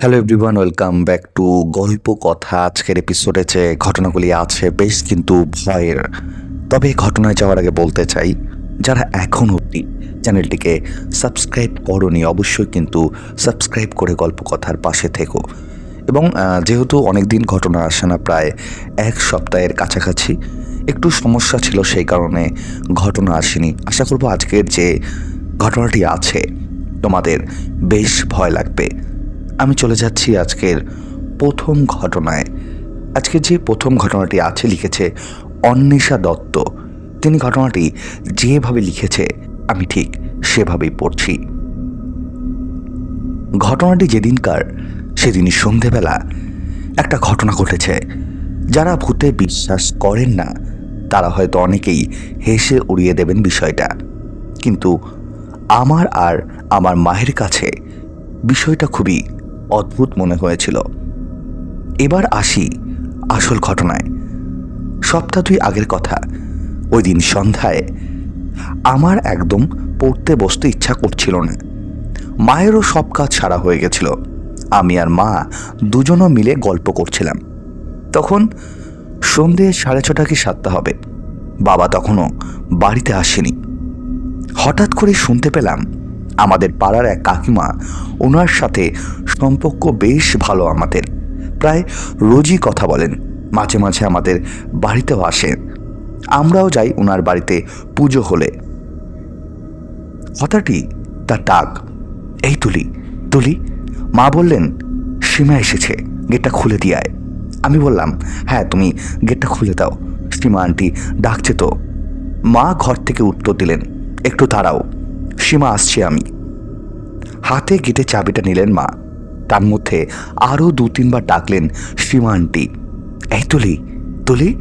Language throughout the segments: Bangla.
Hello everyone welcome back to গল্প কথা। আজকের এপিসোডে যে ঘটনাগুলি আছে, বেশ কিন্তু ভয়ের। তবে ঘটনায় যাওয়ার আগে বলতে চাই, যারা এখন অবধি চ্যানেলটিকে সাবস্ক্রাইব করনি, অবশ্যই কিন্তু সাবস্ক্রাইব করে গল্প কথার পাশে থেকো। এবং যেহেতু অনেক দিন ঘটনা আসে না, প্রায় এক সপ্তাহের কাছাকাছি, একটু সমস্যা ছিল সেই কারণে ঘটনা আসেনি। আশা করব আজকের যে ঘটনাটি আছে, তোমাদের বেশ ভয় লাগবে। আমি চলে যাচ্ছি আজকের প্রথম ঘটনায়। আজকে যে প্রথম ঘটনাটি আছে লিখেছে অন্বেষা দত্ত। তিনি ঘটনাটি যেভাবে লিখেছে, আমি ঠিক সেভাবেই পড়ছি। ঘটনাটি যেদিনকার, সেদিনই সন্ধেবেলা একটা ঘটনা ঘটেছে। যারা ভূতে বিশ্বাস করেন না, তারা হয়তো অনেকেই হেসে উড়িয়ে দেবেন বিষয়টা। কিন্তু আমার আর আমার মায়ের কাছে বিষয়টা খুবই অদ্ভুত মনে হয়েছিল। এবার আসি আসল ঘটনায়। সপ্তাহ দুই আগের কথা। ওই দিন সন্ধ্যায় আমার একদম পড়তে বসতে ইচ্ছা করছিল না। মায়েরও সব কাজ সারা হয়ে গেছিল। আমি আর মা দুজনও মিলে গল্প করছিলাম। তখন সন্ধে সাড়ে ছটা কি সাতটা হবে। বাবা তখনও বাড়িতে আসেনি। হঠাৎ করে শুনতে পেলাম আমাদের পাড়ার এক কাকিমা ওনার সাথে সম্পর্ক বেশ ভালো আমাদের। প্রায় রোজই কথা বলেন, মাঝে মাঝে আমাদের বাড়িতেও আসেন। আমরাও যাই ওনার বাড়িতে পুজো হলে। হঠাৎই তার ডাক, এই তুলি তুলি। মা বললেন, সীমা এসেছে, গেটটা খুলে দিয়ায় আমি বললাম হ্যাঁ তুমি গেটটা খুলে দাও, সীমা আন্টি ডাকছে তো। মা ঘর থেকে উত্তর দিলেন, একটু দাঁড়াও। সীমা আসছি আমি। হাতে গেটে চাবিটা নিলেন মা। তার মধ্যে আরও দু তিনবার ডাকলেন, সীমা আন্টি। এই তুলি তুলি?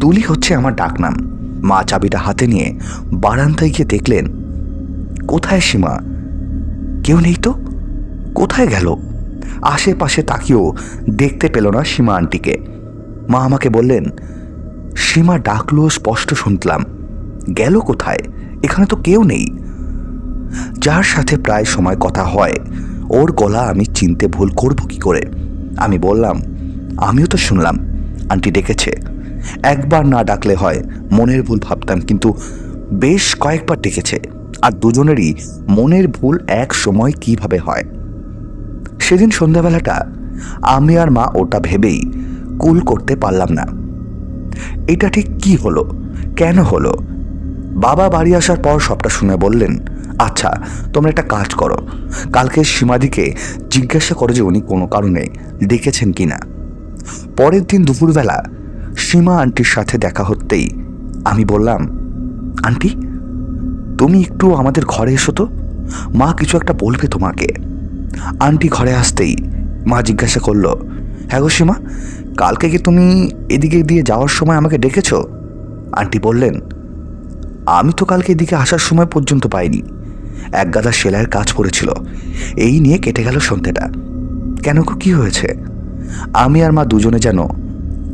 তুলি হচ্ছে আমার ডাকনাম। মা চাবিটা হাতে নিয়ে বারান্দায় গিয়ে দেখলেন, কোথায় সীমা? কেউ নেই তো? কোথায় গেল? আশেপাশে তাকিয়েও দেখতে পেল না সীমা আন্টিকে। মা আমাকে বললেন, সীমা ডাকলো, স্পষ্ট শুনলাম। গেল কোথায়? এখানে তো কেউ নেই। যার সাথে প্রায় সময় কথা হয়। ওর গলা আমি চিনতে ভুল করব কি করে? আমি বললাম, আমিও তো শুনলাম। আন্টি ডেকেছে। একবার না ডাকলে হয়, মনের ভুল ভাবতাম, কিন্তু বেশ কয়েকবার ডেকেছে। আর দুজনেরই মনের ভুল এক সময় কীভাবে হয়? সেদিন সন্ধ্যাবেলাটা আমি আর মা ওটা ভেবেই কুল করতে পারলাম না। এটা ঠিক কি হলো? কেন হলো? বাবা বাড়ি আসার পর সবটা শুনে বললেন আচ্ছা তোমরা একটা কাজ করো। কালকে সীমাদিকে জিজ্ঞাসা করো যে উনি কোনো কারণে ডেকেছেন কি না পরের দিন দুপুরবেলা সীমা আন্টির সাথে দেখা হতেই আমি বললাম, আন্টি, তুমি একটু আমাদের ঘরে এসো তো। মা কিছু একটা বলবে তোমাকে। আন্টি ঘরে আসতেই মা জিজ্ঞাসা করল হ্যাঁ গো সীমা, কালকে কি তুমি এদিকে দিয়ে যাওয়ার সময় আমাকে ডেকেছো? আন্টি বললেন, আমি তো কালকে এদিকে আসার সময় পর্যন্ত পাইনি। এক গাদা সেলাইয়ের কাজ পড়েছিল এই নিয়ে কেটে গেল সন্ধ্যেটা। কেন কি হয়েছে? আমি আর মা দুজনে যেন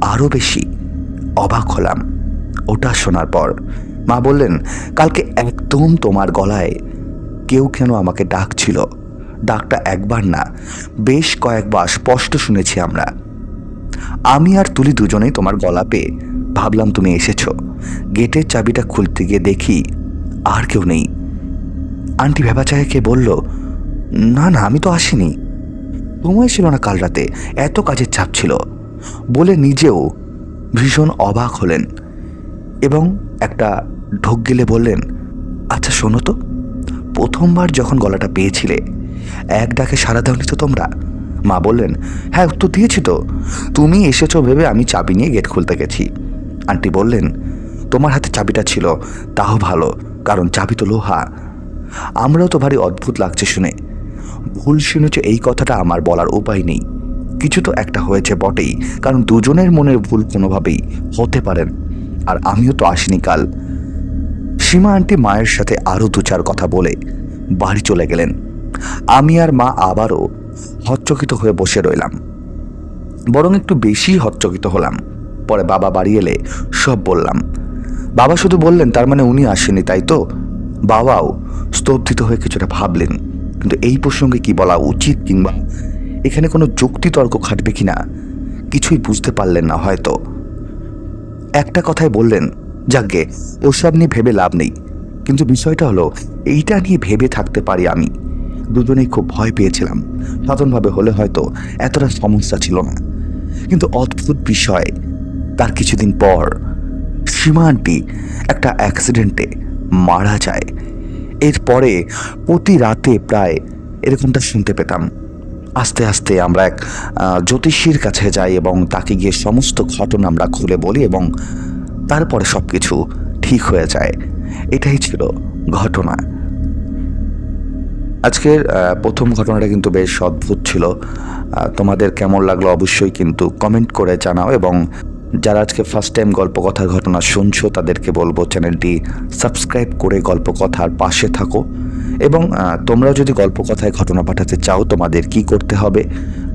আরও বেশি অবাক হলাম। ওটা শোনার পর মা বললেন, কালকে একদম তোমার গলায় কেউ কেন আমাকে ডাকছিল? ডাকটা একবার না, বেশ কয়েকবার স্পষ্ট শুনেছি আমরা। আমি আর তুলি দুজনেই তোমার গলা পেয়ে ভাবলাম তুমি এসেছ। গেটের চাবিটা খুলতে গিয়ে দেখি আর কেউ নেই। আন্টি ভেবাচাকে বলল, না না, আমি তো আসিনি। সময় ছিল না কাল রাতে, এত কাজের চাপ ছিল। বলে নিজেও ভীষণ অবাক হলেন এবং একটা ঢোক গেলে বললেন আচ্ছা শোনো তো, প্রথমবার যখন গলাটা পেয়েছিলে, এক ডাকে সারা দাওনি তো তোমরা? মা বললেন হ্যাঁ উত্তর দিয়েছি তো, তুমি এসেছ ভেবে আমি চাবি নিয়ে গেট খুলতে গেছি। আন্টি বললেন, তোমার হাতে চাবিটা ছিল, তাও ভালো, কারণ চাবি তো লোহা। আমরাও তো ভারী অদ্ভুত লাগছে শুনে। ভুল শুনেছে এই কথাটা আমার বলার উপায় নেই। কিছু তো একটা হয়েছে বটেই, কারণ দুজনের মনের ভুল কোনোভাবেই হতে পারেন আর আমিও তো আসিনি কাল। সীমা আন্টি মায়ের সাথে আরও দু চার কথা বলে বাড়ি চলে গেলেন। আমি আর মা আবারও হচ্চকিত হয়ে বসে রইলাম। বরং একটু বেশি হচ্চকিত হলাম। পরে বাবা বাড়ি এলে সব বললাম। বাবা শুধু বললেন, তার মানে উনি আসেনি, তাই তো? বাবাও স্তব্ধিত হয়ে কিছুটা ভাবলেন, কিন্তু এই প্রসঙ্গে কি বলা উচিত কিংবা এখানে কোনো যুক্তিতর্ক খাটবে কিনা, কিছুই বুঝতে পারলেন না হয়তো। একটা কথাই বললেন যাকে ওসব নিয়ে ভেবে লাভ নেই, কিন্তু বিষয়টা হলো, এইটা নিয়ে ভেবে থাকতে পারি আমি। দুজনেই খুব ভয় পেয়েছিলাম সাধারণভাবে হলে হয়তো এতটা সমস্যা ছিল না। কিন্তু অদ্ভুত বিষয়, তার কিছুদিন পর সীমা একটা অ্যাক্সিডেন্টে মারা যায় এরপরে প্রতি রাতে প্রায় এরকমটা শুনতে পেতাম। আস্তে আস্তে আমরা এক জ্যোতিষীর কাছে যাই এবং তাকে গিয়ে সমস্ত ঘটনা আমরা খুলে বলি এবং তারপরে সব কিছু ঠিক হয়ে যায়। এটাই ছিল ঘটনা। আজকের প্রথম ঘটনাটা কিন্তু বেশ অদ্ভুত ছিল। তোমাদের কেমন লাগল অবশ্যই কিন্তু কমেন্ট করে জানাও এবং যারা আজকে ফার্স্ট টাইম গল্প কথার ঘটনা শুনছো তাদেরকে বলব চ্যানেলটি সাবস্ক্রাইব করে গল্প কথার পাশে থাকো। এবং আহ, তোমরাও যদি গল্প কথায় ঘটনা পাঠাতে চাও তোমাদের কি করতে হবে?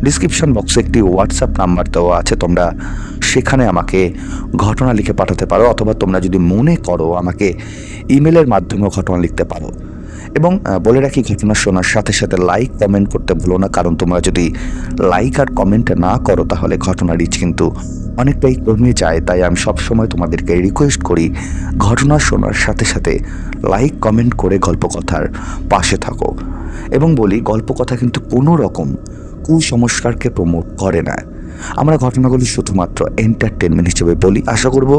ডিসক্রিপশন বক্সে একটি হোয়াটসঅ্যাপ নাম্বার দেওয়া আছে তোমরা সেখানে আমাকে ঘটনা লিখে পাঠাতে পারো অথবা তোমরা যদি মনে করো আমাকে ইমেলের মাধ্যমেও ঘটনা লিখতে পারো। এবং বলে রাখি ঘটনা শোনার সাথে সাথে লাইক কমেন্ট করতে ভুলো না, কারণ তোমরা যদি লাইক আর কমেন্ট না করো, তাহলে ঘটনা রিচ কিন্তু অনেকটাই কমে যায়। তাই আমি সবসময় তোমাদেরকে রিকোয়েস্ট করি, ঘটনা শোনার সাথে সাথে লাইক কমেন্ট করে গল্প কথার পাশে থাকো। এবং বলি গল্প কথা কিন্তু কোনো রকম কুসংস্কারকে প্রমোট করে না। আমরা ঘটনাগুলি শুধুমাত্র এন্টারটেনমেন্ট হিসেবে বলি। আশা করব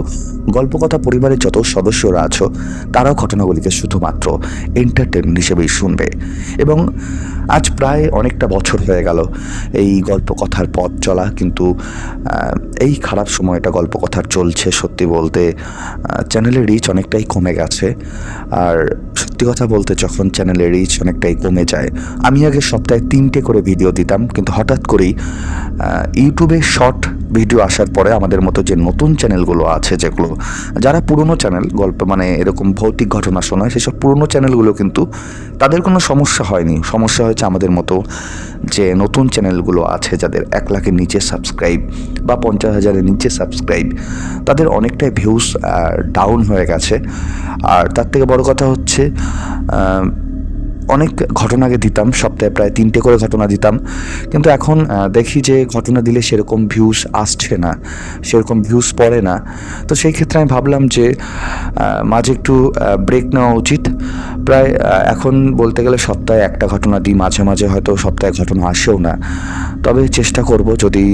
গল্পকথা পরিবারের যত সদস্যরা আছো তারাও ঘটনাগুলিকে শুধুমাত্র এন্টারটেনমেন্ট হিসেবেই শুনবে। এবং আজ প্রায় অনেকটা বছর হয়ে গেল এই গল্প কথার পথ চলা কিন্তু এই খারাপ সময়টা গল্প কথার চলছে সত্যি বলতে চ্যানেলের রিচ অনেকটাই কমে গেছে। আর সত্যি কথা বলতে যখন চ্যানেলের রিচ অনেকটাই কমে যায় আমি আগে সপ্তাহে তিনটে করে ভিডিও দিতাম কিন্তু হঠাৎ করেই আহ, ইউটিউবে শর্ট ভিডিও আসার পরে আমাদের মতো যে নতুন চ্যানেলগুলো আছে, যেগুলো, যারা পুরনো চ্যানেল, গল্প মানে এরকম ভৌতিক ঘটনা শোনায়, সেসব পুরনো চ্যানেলগুলো কিন্তু তাদের কোনো সমস্যা হয়নি। সমস্যা হয়েছে আমাদের মতো যে নতুন চ্যানেলগুলো আছে, যাদের এক লাখের নিচে সাবস্ক্রাইব বা পঞ্চাশ হাজারের নিচে সাবস্ক্রাইব তাদের অনেকটাই ভিউস ডাউন হয়ে গেছে। আর তার থেকে বড় কথা হচ্ছে অনেক ঘটনা আগে দিতাম, সপ্তাহে প্রায় তিনটে করে ঘটনা দিতাম। কিন্তু এখন দেখি যে ঘটনা দিলে সেরকম ভিউস আসছে না, সেরকম ভিউস পড়ে না। তো সেই ক্ষেত্রে আমি ভাবলাম যে মাঝে একটু ব্রেক নেওয়া উচিত। প্রায় এখন বলতে গেলে সপ্তাহে একটা ঘটনা দিই, মাঝে মাঝে হয়তো সপ্তাহে ঘটনা আসেও না। তবে চেষ্টা করব যদি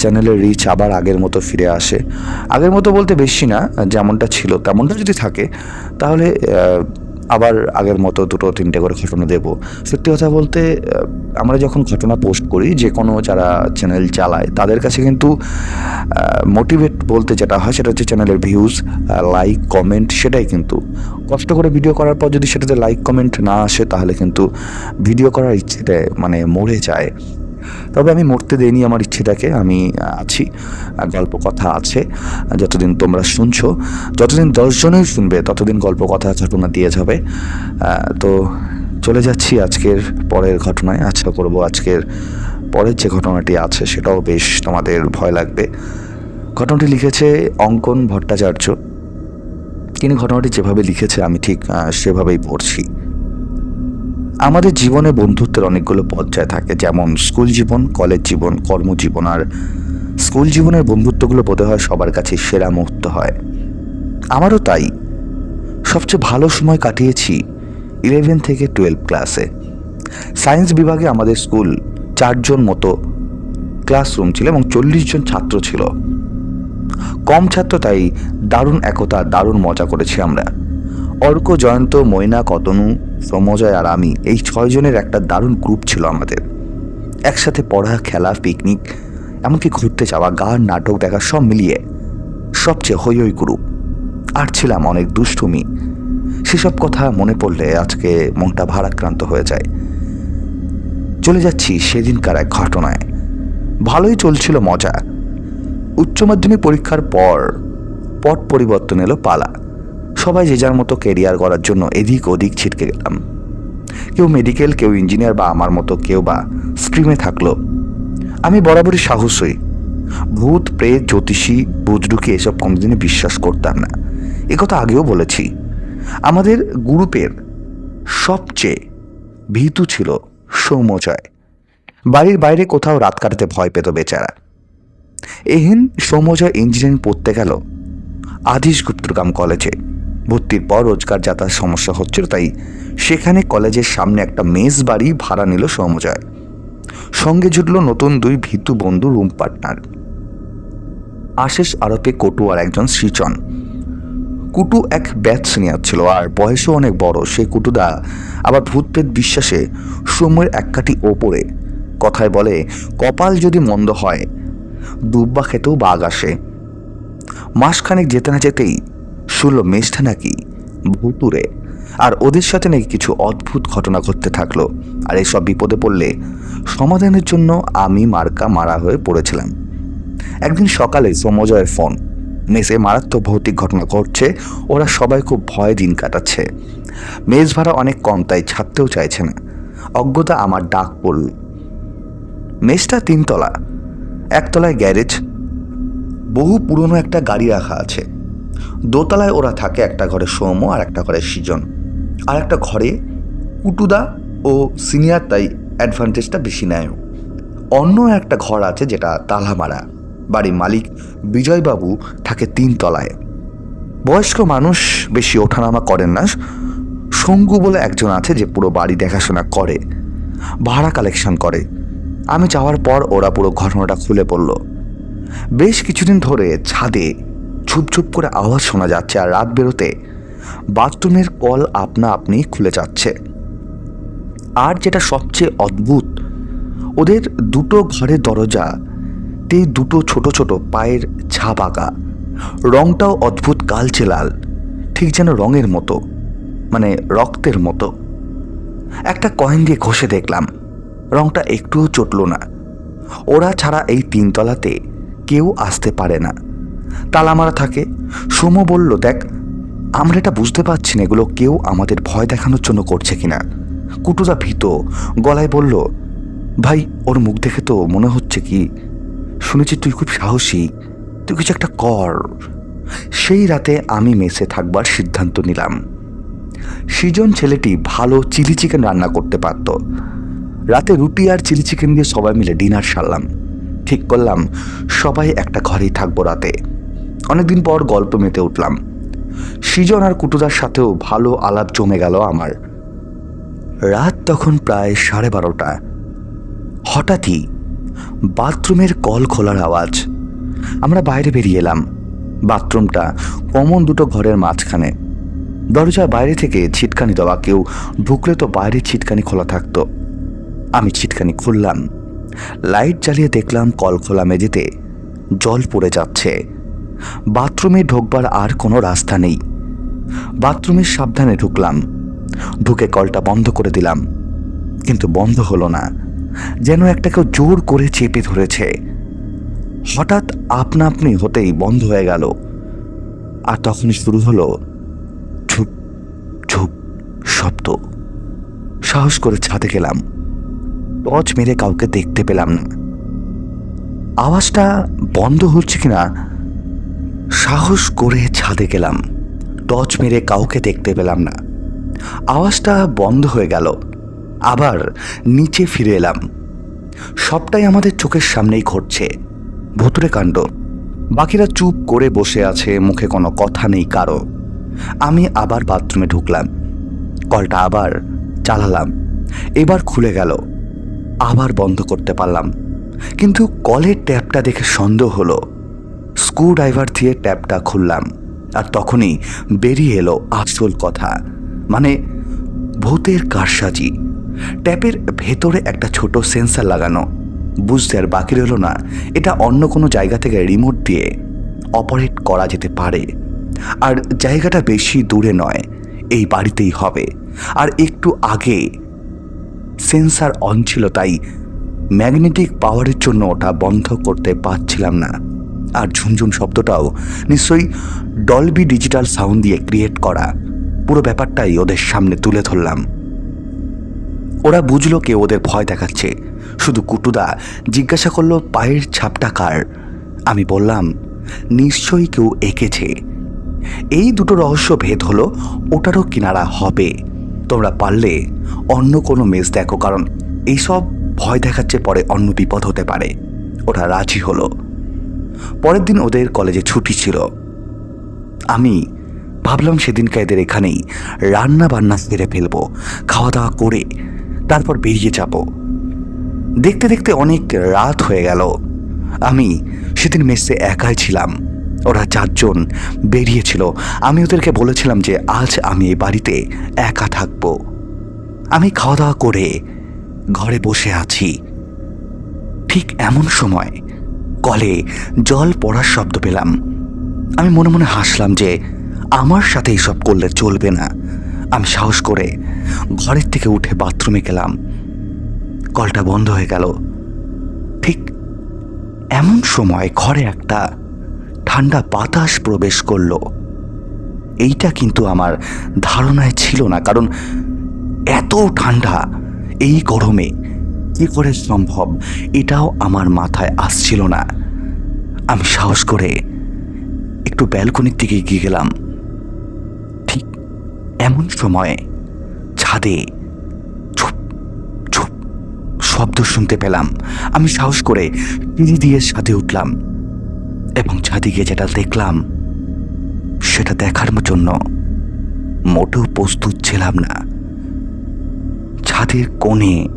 চ্যানেলের রিচ আবার আগের মতো ফিরে আসে। আগের মতো বলতে বেশি না, যেমনটা ছিল তেমনটা যদি থাকে, তাহলে আবার আগের মতো দুটো, তিনটে করে ঘটনা দেব। সত্যি কথা বলতে আমরা যখন ঘটনা পোস্ট করি, যে কোনো যারা চ্যানেল চালায়, তাদের কাছে কিন্তু মোটিভেট বলতে যেটা হয়, সেটা হচ্ছে চ্যানেলের ভিউজ লাইক কমেন্ট সেটাই কিন্তু। কষ্ট করে ভিডিও করার পর যদি সেটাতে লাইক কমেন্ট না আসে, তাহলে কিন্তু ভিডিও করার ইচ্ছেটা মানে মরে যায়। তবে আমি মরতে দেইনি আমার ইচ্ছেটাকে, আমি আছি গল্প কথা আছে যতদিন তোমরা শুনছো, যতদিন দশজনেই শুনবে, ততদিন গল্প কথা ঘটনা দিয়ে যাবে। তো চলে যাচ্ছি আজকের পরের ঘটনায়, আশা করব আজকের পরের যে ঘটনাটি আছে সেটাও বেশ তোমাদের ভয় লাগবে। ঘটনাটি লিখেছে অঙ্কন ভট্টাচার্য। তিনি ঘটনাটি যেভাবে লিখেছে, আমি ঠিক সেভাবেই পড়ছি। আমাদের জীবনে বন্ধুত্বের অনেকগুলো পর্যায় থাকে, যেমন স্কুল জীবন, কলেজ জীবন, কর্মজীবন, আর স্কুল জীবনের বন্ধুত্বগুলো বোধ হয় সবার কাছে সেরা মুহূর্ত হয়। আমারও তাই। সবচেয়ে ভালো সময় কাটিয়েছি ইলেভেন থেকে টুয়েলভ ক্লাসে সায়েন্স বিভাগে আমাদের স্কুল চারজন মতো ক্লাসরুম ছিল এবং চল্লিশ জন ছাত্র ছিল। কম ছাত্র তাই দারুণ একতা, দারুণ মজা করেছি আমরা। অর্ক জয়ন্ত ময়না কতনু সমজয় আর আমি এই ছয়জনের একটা দারুণ গ্রুপ ছিল আমাদের। একসাথে পড়া, খেলা পিকনিক এমনকি ঘুরতে যাওয়া, গান, নাটক দেখা সব মিলিয়ে সবচেয়ে হই হই গ্রুপ আর ছিলাম অনেক দুষ্টুমি। সেসব কথা মনে পড়লে আজকে মনটা ভারাক্রান্ত হয়ে যায়। চলে যাচ্ছি সেদিনকার এক ঘটনায়। ভালোই চলছিল মজা। উচ্চ মাধ্যমিক পরীক্ষার পর পট পরিবর্তন এলো পালা। সবাই যে যার মতো কেরিয়ার করার জন্য এদিক ওদিক ছিটকে গেলাম। কেউ মেডিকেল কেউ ইঞ্জিনিয়ার বা আমার মতো কেউ বা স্ট্রিমে থাকল। আমি বরাবরই সাহস হই। ভূত, প্রেত, জ্যোতিষী, বুজরুকি এসব কোনোদিনই বিশ্বাস করতাম না। একথা আগেও বলেছি। আমাদের গ্রুপের সবচেয়ে ভীতু ছিল সৌম্যজয়। বাড়ির বাইরে কোথাও রাত কাটাতে ভয় পেত বেচারা। এহেন সৌমজয় ইঞ্জিনিয়ারিং পড়তে গেল আদিশ গুপ্তগ্রাম কলেজে ভর্তির পর রোজগার যাতায়াত সমস্যা হচ্ছিল, তাই সেখানে কলেজের সামনে একটা মেস বাড়ি ভাড়া নিল সৌমজয় সঙ্গে জুটল নতুন দুই ভীতু বন্ধু রুম পার্টনার। আশেষ আরপে কটু আর একজন সৃজন। কুটু এক ব্যাচ সিনিয়র ছিল আর বয়সও অনেক বড়। সে কুটুদা আবার ভূতপ্রেত বিশ্বাসে সময়ের এক কাটি ওপরে কথায় বলে, কপাল যদি মন্দ হয়, দুব্বা খেতেও বাঘ আসে। মাসখানেক যেতে না যেতেই শুনল মেষটা নাকি ভুতুরে আর ওদের সাথে নাকি কিছু অদ্ভুত ঘটনা ঘটতে থাকল। আর এসব বিপদে পড়লে সমাধানের জন্য আমি মার্কা মারা হয়ে পড়েছিলাম। একদিন সকালে সমজয়ের ফোন। মেসে মারাত্মক ভৌতিক ঘটনা ঘটছে, ওরা সবাই খুব ভয়ে দিন কাটাচ্ছে। মেজ ভাড়া অনেক কম, তাই ছাড়তেও চাইছে না। অজ্ঞতা আমার ডাক পড়ল। মেসটা তিনতলা। একতলায় গ্যারেজ, বহু পুরনো একটা গাড়ি রাখা আছে। দোতলায় ওরা থাকে, একটা ঘরে সৌম্য আর একটা ঘরে সৃজন। আর একটা ঘরে কুটুদা ও সিনিয়র, তাই অ্যাডভান্টেজটা বেশি নেয়। অন্য একটা ঘর আছে যেটা তালা মারা বাড়ির মালিক বিজয়বাবু থাকে তিন তলায়। বয়স্ক মানুষ বেশি ওঠানামা করেন না। শঙ্কু বলে একজন আছে যে পুরো বাড়ি দেখাশোনা করে, ভাড়া কালেকশন করে। আমি যাওয়ার পর ওরা পুরো ঘটনাটা খুলে পড়ল। বেশ কিছুদিন ধরে ছাদে ছুপ করে আওয়াজ শোনা যাচ্ছে আর রাত বেরোতে বাথরুমের কল আপনা আপনি খুলে যাচ্ছে। আর যেটা সবচেয়ে অদ্ভুত, ওদের দুটো ঘরের দরজা, তে দুটো ছোট ছোট পায়ের ছাপ আঁকা রংটাও অদ্ভুত কালচে লাল, ঠিক যেন রঙের মতো মানে রক্তের মতো। একটা কয়েন দিয়ে ঘষে দেখলাম, রংটা একটুও চটল না। ওরা ছাড়া এই তিনতলাতে কেউ আসতে পারে না। তালা মারা থাকে। সোম বলল, দেখ, আমরা এটা বুঝতে পারছি না এগুলো কেউ আমাদের ভয় দেখানোর জন্য করছে কিনা। কুটুদা ভীত, গলায় বলল, ভাই, ওর মুখ দেখে তো মনে হচ্ছে কি, শুনেছি তুই খুব সাহসী, তুই কিছু একটা কর। সেই রাতে আমি মেসে থাকবার সিদ্ধান্ত নিলাম। সৃজন ছেলেটি ভালো চিলি চিকেন রান্না করতে পারত। রাতে রুটি আর চিলি চিকেন দিয়ে সবাই মিলে ডিনার সারলাম। ঠিক করলাম, সবাই একটা ঘরেই থাকব রাতে। অনেকদিন পর গল্প মেতে উঠলাম। সৃজন আর কুটুদার সাথেও ভালো আলাপ জমে গেল আমার। রাত তখন প্রায় সাড়ে বারোটা। হঠাৎই বাথরুমের কল খোলার আওয়াজ। আমরা বাইরে বেরিয়ে এলাম। বাথরুমটা কমন দুটো ঘরের মাঝখানে। দরজার বাইরে থেকে ছিটকানি দেওয়া, কেউ ঢুকলে তো বাইরে ছিটকানি খোলা থাকতো। আমি ছিটকানি খুললাম। লাইট জ্বালিয়ে দেখলাম কল খোলা মেঝেতে জল পড়ে যাচ্ছে। বাথরুমে ঢোকবার আর কোনো রাস্তা নেই। বাথরুমের সাবধানে ঢুকলাম। ঢুকে কলটা বন্ধ করে দিলাম। কিন্তু বন্ধ হলো না। যেন একটা কেউ জোর করে চেপে ধরেছে। হঠাৎ আপনা আপনি হতেই বন্ধ হয়ে গেল। আর তখনই শুরু হলো ঝুপ ঝুপ শব্দ। সাহস করে ছাদে গেলাম। টর্চ মেরে কাউকে দেখতে পেলাম না। আওয়াজটা বন্ধ হচ্ছে কিনা সাহস করে ছাদে গেলাম। টর্চ মেরে কাউকে দেখতে পেলাম না। আওয়াজটা বন্ধ হয়ে গেল। আবার নিচে ফিরে এলাম। সবটাই আমাদের চোখের সামনেই ঘটছে। ভুতুরে কাণ্ড। বাকিরা চুপ করে বসে আছে, মুখে কোনো কথা নেই কারও। আমি আবার বাথরুমে ঢুকলাম। কলটা আবার চালালাম। এবার খুলে গেল। আবার বন্ধ করতে পারলাম। কিন্তু কলের ট্যাপটা দেখে সন্দেহ হলো। স্ক্রু ড্রাইভার দিয়ে ট্যাপটা খুললাম আর তখনই বেরিয়ে এলো আসল কথা মানে ভূতের কারসাজি। ট্যাপের ভেতরে একটা ছোট সেন্সার লাগানো। বুঝতে আর বাকি রইল না, এটা অন্য কোনো জায়গা থেকে রিমোট দিয়ে অপারেট করা যেতে পারে। আর জায়গাটা বেশি দূরে নয়, এই বাড়িতেই হবে। আর একটু আগে সেন্সার অন ছিল, তাই ম্যাগনেটিক পাওয়ারের জন্য ওটা বন্ধ করতে পারছিলাম না। আর ঝুনঝুন শব্দটাও নিশ্চয়ই ডলবি ডিজিটাল সাউন্ড দিয়ে ক্রিয়েট করা। পুরো ব্যাপারটাই ওদের সামনে তুলে ধরলাম। ওরা বুঝলো কে ওদের ভয় দেখাচ্ছে। শুধু কুটুদা জিজ্ঞাসা করল, পায়ের ছাপটা কার? আমি বললাম, নিশ্চয়ই কেউ এঁকেছে। এই দুটো রহস্য ভেদ হলো, ওটারও কিনারা হবে। তোমরা পারলে অন্য কোনো মেজ দেখো, কারণ এইসব ভয় দেখাচ্ছে পরে অন্য বিপদ হতে পারে। ওরা রাজি হলো। পরের দিন ওদের কলেজে ছুটি ছিল। আমি ভাবলাম সেদিনকে এদের এখানেই রান্না বান্না সেরে ফেলব খাওয়া দাওয়া করে তারপর বেরিয়ে যাব। দেখতে দেখতে অনেক রাত হয়ে গেল। আমি সেদিন মেসে একাই ছিলাম। ওরা চারজন বেরিয়েছিল। আমি ওদেরকে বলেছিলাম যে আজ আমি এই বাড়িতে একা থাকব। আমি খাওয়া দাওয়া করে ঘরে বসে আছি। ঠিক এমন সময় কলে জল পড়ার শব্দ পেলাম। আমি মনে মনে হাসলাম যে আমার সাথে এইসব করলে চলবে না। আমি সাহস করে ঘরের থেকে উঠে বাথরুমে গেলাম। কলটা বন্ধ হয়ে গেল। ঠিক এমন সময় ঘরে একটা ঠান্ডা বাতাস প্রবেশ করল। এইটা কিন্তু আমার ধারণায় ছিল না, কারণ এত ঠান্ডা এই গরমে কি করে সম্ভব? এটাও আমার মাথায় আসছিল না। আমি সাহস করে একটু ব্যালকনির দিকে এগিয়ে গেলাম। ঠিক এমন সময়ে ছাদে শব্দ শুনতে পেলাম। আমি সাহস করে সিঁড়ি দিয়ে ছাদে উঠলাম এবং ছাদে গিয়ে যেটা দেখলাম, সেটা দেখার জন্য মোটেও প্রস্তুত ছিলাম না। ছাদের কোণে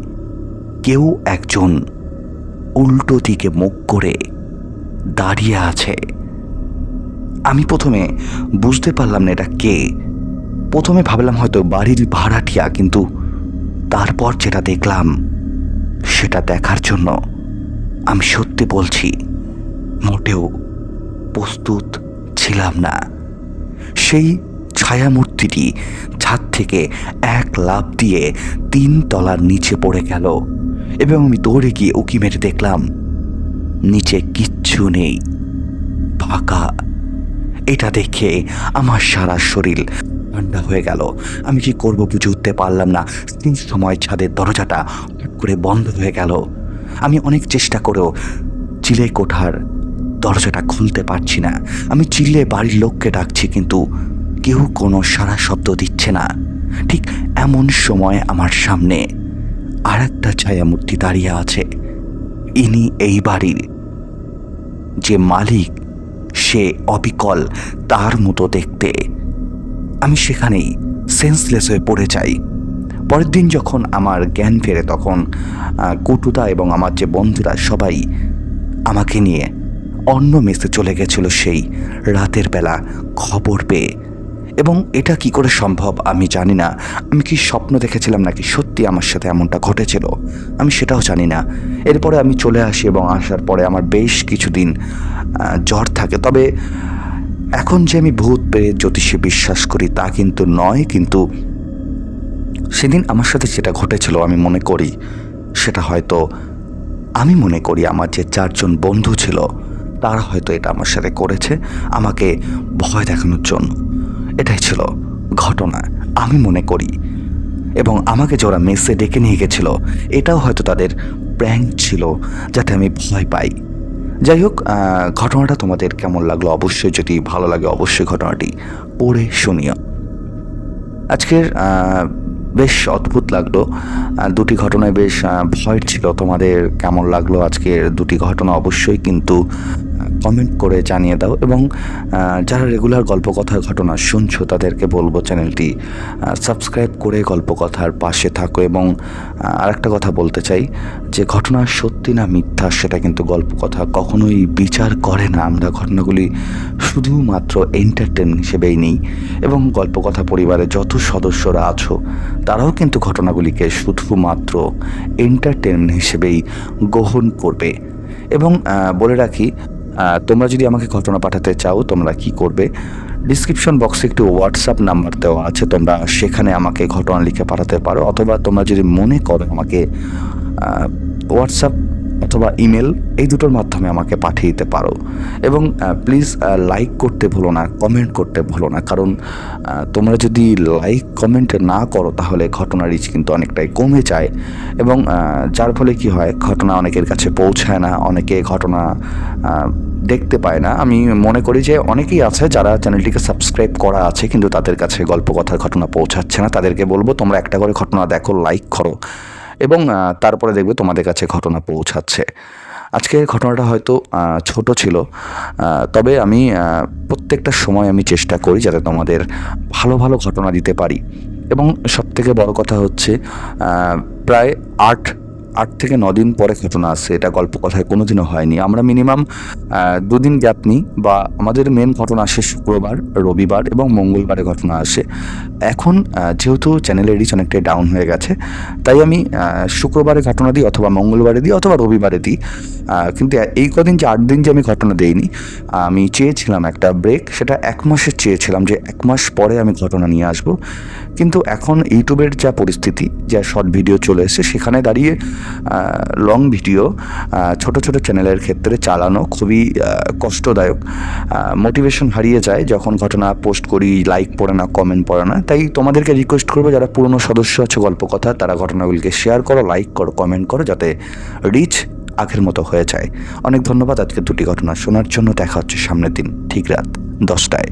কেউ একজন উল্টো দিকে মুখ করে দাঁড়িয়ে আছে। আমি প্রথমে বুঝতে পারলাম না এটা কে। প্রথমে ভাবলাম হয়তো বাড়ির ভাড়াটিয়া, কিন্তু তারপর যেটা দেখলাম, সেটা দেখার জন্য আমি সত্যি বলছি, মোটেও প্রস্তুত ছিলাম না। সেই ছায়ামূর্তিটি ছাদ থেকে এক লাফ দিয়ে তিন তলার নিচে পড়ে গেল। এবং আমি দৌড়ে গিয়ে উকি মেরে দেখলাম, নিচে কিচ্ছু নেই, ফাঁকা। এটা দেখে আমার সারা শরীর ঠান্ডা হয়ে গেল। আমি কি করব বুঝে উঠতে পারলাম না। তিন সময় ছাদের দরজাটা করে বন্ধ হয়ে গেল। আমি অনেক চেষ্টা করেও চিলে কোঠার দরজাটা খুলতে পারছি না। আমি চিল্লে বাড়ির লোককে ডাকছি, কিন্তু কেউ কোনো সারা শব্দ দিচ্ছে না। ঠিক এমন সময় আমার সামনে আর একটা ছায়ামূর্তি দাঁড়িয়ে আছে। ইনি এই বাড়ির। যে মালিক, সে অবিকল, তার মতো দেখতে। আমি সেখানেই সেন্সলেস হয়ে পড়ে যাই। পরের দিন যখন আমার জ্ঞান ফেরে, তখন কুটুদা এবং আমার যে বন্ধুরা সবাই আমাকে নিয়ে অন্য মেসে চলে গেছিল সেই রাতের বেলা খবর পেয়ে। এবং এটা কি করে সম্ভব আমি জানি না। আমি কি স্বপ্ন দেখেছিলাম নাকি সত্যি আমার সাথে এমনটা ঘটেছিল? আমি সেটাও জানি না। এরপরে আমি চলে আসি এবং আসার পরে আমার বেশ কিছুদিন জ্বর থাকে। তবে এখন যে আমি ভূত পেয়ে জ্যোতিষে বিশ্বাস করি তা কিন্তু নয়, কিন্তু সেদিন আমার সাথে যেটা ঘটেছিল আমি মনে করি। সেটা হয়তো আমি মনে করি আমার যে চারজন বন্ধু ছিল তারা হয়তো এটা আমার সাথে করেছে। আমাকে ভয় দেখানোর জন্য। এটাই ছিল ঘটনা, আমি মনে করি। এবং আমাকে যারা মেসে ডেকে নিয়ে গেছিল, এটাও হয়তো তাদের প্র্যাঙ্ক ছিল, যাতে আমি ভয় পাই। যাই হোক ঘটনাটা তোমাদের কেমন লাগল অবশ্যই, যদি ভালো লাগে অবশ্যই ঘটনাটি পড়ে শুনিও। আজকের বেশ অদ্ভুত লাগল। দুটি ঘটনায় বেশ ভয় ছিল তোমাদের কেমন লাগল আজকের দুটি ঘটনা অবশ্যই, কিন্তু কমেন্ট করে জানিয়ে দাও এবং যারা রেগুলার গল্পকথার ঘটনা শুনছো তাদেরকে বলব চ্যানেলটি সাবস্ক্রাইব করে গল্পকথার পাশে থাকো এবং আরেকটা কথা বলতে চাই, যে ঘটনা সত্যি না মিথ্যা সেটা কিন্তু গল্পকথা কখনোই বিচার করে না। আমরা ঘটনাগুলি শুধুমাত্র এন্টারটেন হিসেবেই নিই এবং গল্পকথা পরিবারে যত সদস্যরা আছো, তারাও কিন্তু ঘটনাগুলিকে শুধুমাত্র এন্টারটেনমেন্ট হিসেবেই গ্রহণ করবে। এবং বলে রাখি তোমরা যদি আমাকে ঘটনা পাঠাতে চাও, তোমরা কি করবে? ডিসক্রিপশন বক্সে একটি হোয়াটসঅ্যাপ নাম্বার দেওয়া আছে, তোমরা সেখানে আমাকে ঘটনা লিখে পাঠাতে পারো। অথবা তোমরা যদি মনে করো আমাকে হোয়াটসঅ্যাপ অথবা ইমেল, এই দুটোর মাধ্যমে আমাকে পাঠিয়ে দিতে পারো। এবং প্লিজ লাইক করতে ভুলো না কমেন্ট করতে ভুলো না। কারণ তোমরা যদি লাইক কমেন্ট না করো, তাহলে ঘটনা রিচ কিন্তু অনেকটাই কমে যায়। এবং যার ফলে কি হয়, ঘটনা অনেকের কাছে পৌঁছায় না, অনেকে ঘটনা দেখতে পায় না। আমি মনে করি যে অনেকেই আছে যারা চ্যানেলটিকে সাবস্ক্রাইব করা আছে, কিন্তু তাদের কাছে গল্প কথার ঘটনা পৌঁছাচ্ছে না। তাদেরকে বলব, তোমরা একটা করে ঘটনা দেখো লাইক করো। এবং তারপরে দেখবে তোমাদের কাছে ঘটনা পৌঁছাচ্ছে। আজকে ঘটনাটা হয়তো ছোট ছিল তবে আমি প্রত্যেকটা সময় আমি চেষ্টা করি যাতে তোমাদের ভালো ভালো ঘটনা দিতে পারি। এবং সবথেকে বড় কথা হচ্ছে প্রায় আট আট থেকে দিন পরে ঘটনা আসছে এটা গল্প কথায় কোনো দিনও হয়নি। আমরা মিনিমাম দুদিন গ্যাপ নিই বা আমাদের মেন ঘটনা আসে শুক্রবার, রবিবার এবং মঙ্গলবারে ঘটনা আসে। এখন যেহেতু চ্যানেলের রিচ অনেকটাই ডাউন হয়ে গেছে, তাই আমি শুক্রবারে ঘটনা দিই অথবা মঙ্গলবারে দিই অথবা রবিবারে দিই। কিন্তু এই কদিন যে আট দিন যে আমি ঘটনা দেইনি, আমি চেয়েছিলাম একটা ব্রেক সেটা এক মাসের চেয়েছিলাম যে এক মাস পরে আমি ঘটনা নিয়ে আসব। কিন্তু এখন ইউটিউবের যা পরিস্থিতি, যা শর্ট ভিডিও চলে এসেছে, সেখানে দাঁড়িয়ে লং ভিডিও ছোট ছোট চ্যানেলের ক্ষেত্রে চালানো খুবই কষ্টদায়ক। মোটিভেশন হারিয়ে যায় যখন ঘটনা পোস্ট করি লাইক পড়ে না কমেন্ট পড়ে না। তাই তোমাদেরকে রিকোয়েস্ট করব, যারা পুরনো সদস্য আছে, গল্প কথা, তারা ঘটনাগুলিকে শেয়ার করো লাইক করো কমেন্ট করো, যাতে রিচ আগের মতো হয়ে যায়। অনেক ধন্যবাদ আজকে দুটি ঘটনা শোনার জন্য। দেখা হচ্ছে সামনের দিন, ঠিক রাত দশটায়।